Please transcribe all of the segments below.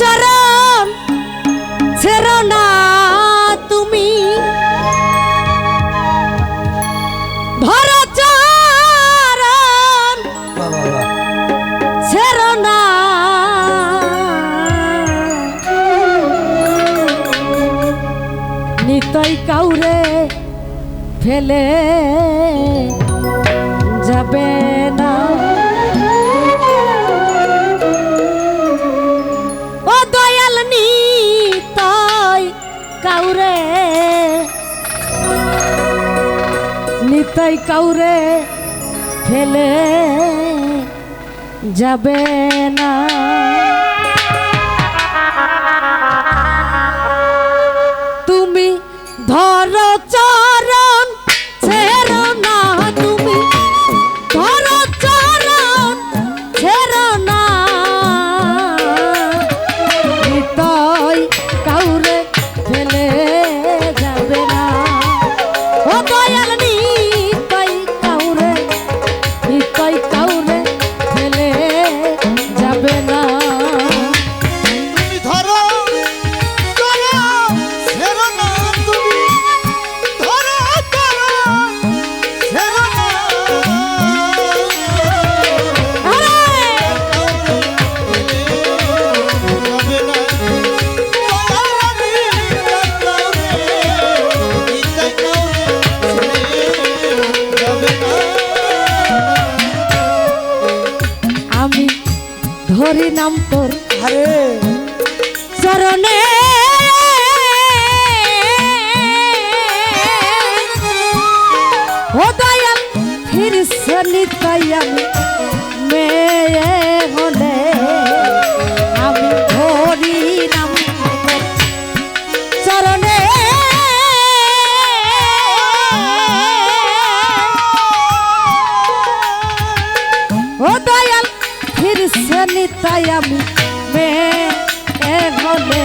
চরণ ছেড়ো না তুমি। ধরো চরণ না। নিতই কাউরে ফেলে কাউরে। নিতাই কাউরে ফেলে যাবে না। তুমি ধরো ও দয়াল ফিরসনি তাই আমি মেয়ে হলে আমি হরি নাম চরণে ও দয়াল ফিরসনি তাই আমি মেয়ে হলে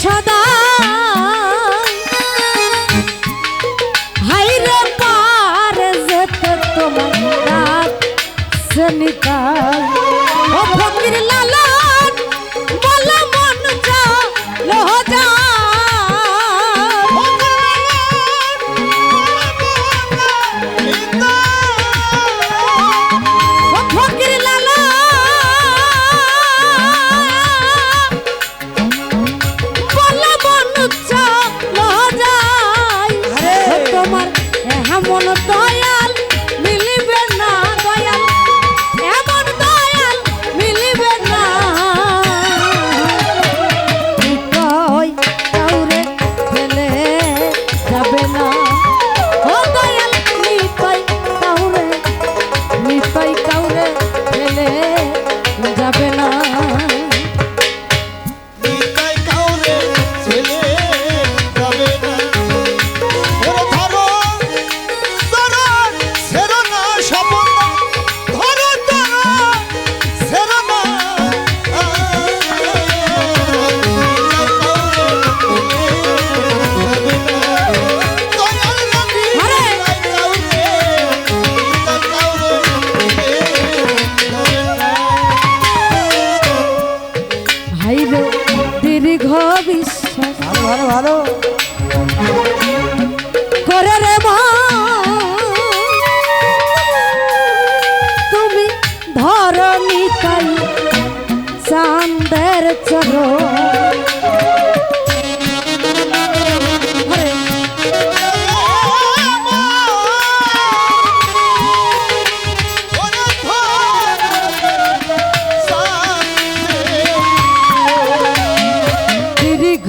恰当 এমন দয়া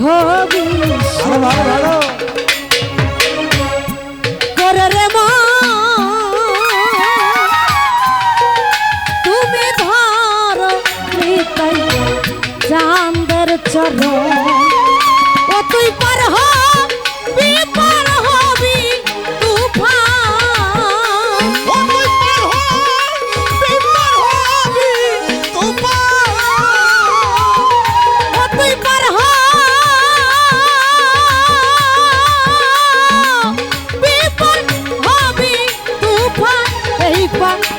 ঘবিষ্যৎ 关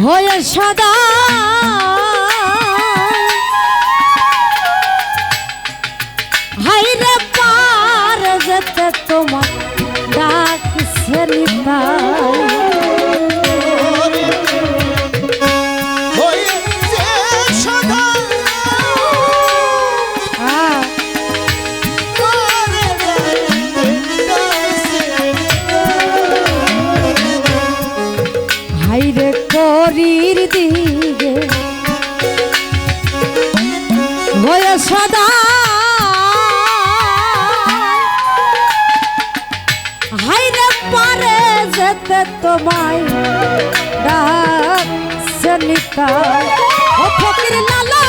হয়ে সদা। হাইরে যেতে তোমায় ডাক সনিকা ও ফকির লালা